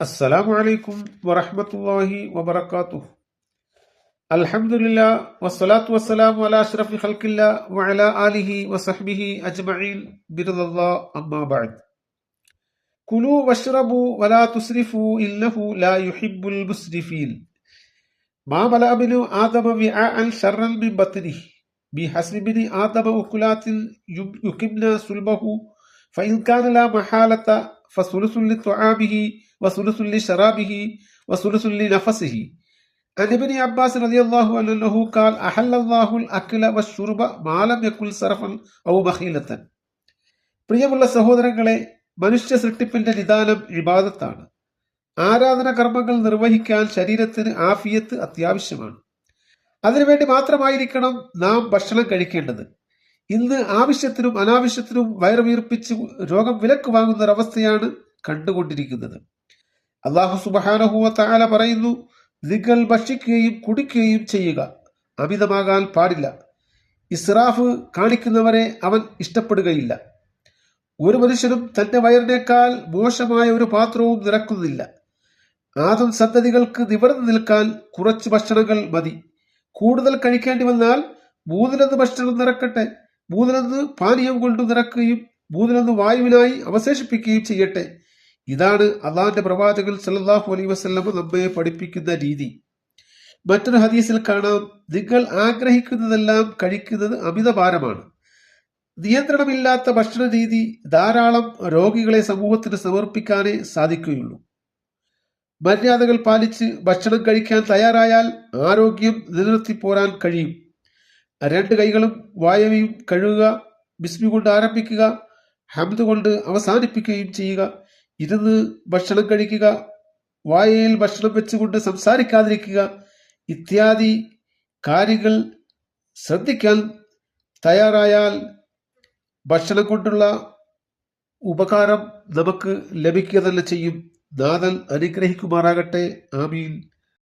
അസ്സലാമു അലൈക്കും വറഹ്മത്തുള്ളാഹി വബറകാതുഹു അൽഹംദുലില്ലാ വസ്സലാത്തു വസ്സലാമു അലാ അഷ്റഫി ഖൽഖില്ലാ വഅലാ ആലിഹി വസഹ്ബിഹി അജ്മഈൻ ബിറദല്ലാ അമ്മാ ബഅദ് കുലു വശ്റബു വലാ തുസ്രിഫു ഇന്നഹു ലാ യുഹിബ്ബുൽ മുസ്രിഫീൻ മാ മലഅ ബിനു ആദമ വിആഅൻ ശർറൻ മിൻ ബത്നിഹി بحسب بني آدم أكلات يكمن سلبه فإن كان لا محالة فثلث لطعامه وثلث لشرابه وثلث لنفسه عن ابن عباس رضي الله عنه أنه قال أحل الله الأكل والشرب ما لم يكن صرفا أو مخيلة പ്രിയമുള്ള സഹോദരങ്ങളെ മനുഷ്യ സൃഷ്ടിപ്പിന്റെ നിദാനം ഇബാദത്താണ് ആരാധന കർമ്മങ്ങൾ നിർവഹിക്കാൻ ശരീരത്തിന് ആഫിയത്ത് അത്യാവശ്യമാണ് അതിനുവേണ്ടി മാത്രമായിരിക്കണം നാം ഭക്ഷണം കഴിക്കേണ്ടത് ഇന്ന് ആവശ്യത്തിനും അനാവശ്യത്തിനും വയറുവീർപ്പിച്ച് രോഗം വിലക്ക് വാങ്ങുന്ന ഒരവസ്ഥയാണ് കണ്ടുകൊണ്ടിരിക്കുന്നത്. അള്ളാഹു സുബഹാനഹുവ താല പറയുന്നു നിങ്ങൾ ഭക്ഷിക്കുകയും കുടിക്കുകയും ചെയ്യുക. അമിതമാകാൻ പാടില്ല. ഇസ്രാഫ് കാണിക്കുന്നവരെ അവൻ ഇഷ്ടപ്പെടുകയില്ല. ഒരു മനുഷ്യനും തന്റെ വയറിനേക്കാൾ മോശമായ ഒരു പാത്രവും നിറക്കുന്നില്ല ആദം സന്തതികൾക്ക് നിവർന്നു നിൽക്കാൻ കുറച്ച് ഭക്ഷണങ്ങൾ മതി. കൂടുതൽ കഴിക്കേണ്ടി വന്നാൽ മൂന്നിലൊന്ന് ഭക്ഷണം നിറക്കട്ടെ. മൂന്നിലൊന്ന് പാനീയം കൊണ്ട് നിറക്കുകയും മൂന്നിലൊന്ന് വായുവിനായി അവശേഷിപ്പിക്കുകയും ചെയ്യട്ടെ. ഇതാണ് അള്ളാഹിന്റെ പ്രവാചകൻ സല്ലാഹു അലൈ വസ്ലമ നമ്മെ പഠിപ്പിക്കുന്ന രീതി. മറ്റൊരു ഹദീസിൽ കാണാം നിങ്ങൾ ആഗ്രഹിക്കുന്നതെല്ലാം കഴിക്കുന്നത് അമിതഭാരമാണ്. നിയന്ത്രണമില്ലാത്ത ഭക്ഷണ രീതി ധാരാളം രോഗികളെ സമൂഹത്തിന് സമർപ്പിക്കാനേ സാധിക്കുകയുള്ളൂ. മര്യാദകൾ പാലിച്ച് ഭക്ഷണം കഴിക്കാൻ തയ്യാറായാൽ ആരോഗ്യം നിലനിർത്തി പോരാൻ കഴിയും. രണ്ട് കൈകളും വായവയും കഴുകുക ബിസ്മി കൊണ്ട് ആരംഭിക്കുക ഹംദ് കൊണ്ട് അവസാനിപ്പിക്കുകയും ചെയ്യുക. ഇരുന്ന് ഭക്ഷണം കഴിക്കുക വായയിൽ ഭക്ഷണം വെച്ചുകൊണ്ട് സംസാരിക്കാതിരിക്കുക ഇത്യാദി കാര്യങ്ങൾ ശ്രദ്ധിക്കാൻ തയ്യാറായാൽ ഭക്ഷണം കൊണ്ടുള്ള ഉപകാരം നമുക്ക് ലഭിക്കുക തന്നെ ചെയ്യും. നാഥൻ അനുഗ്രഹിക്കുമാറാകട്ടെ. ആമീൻ.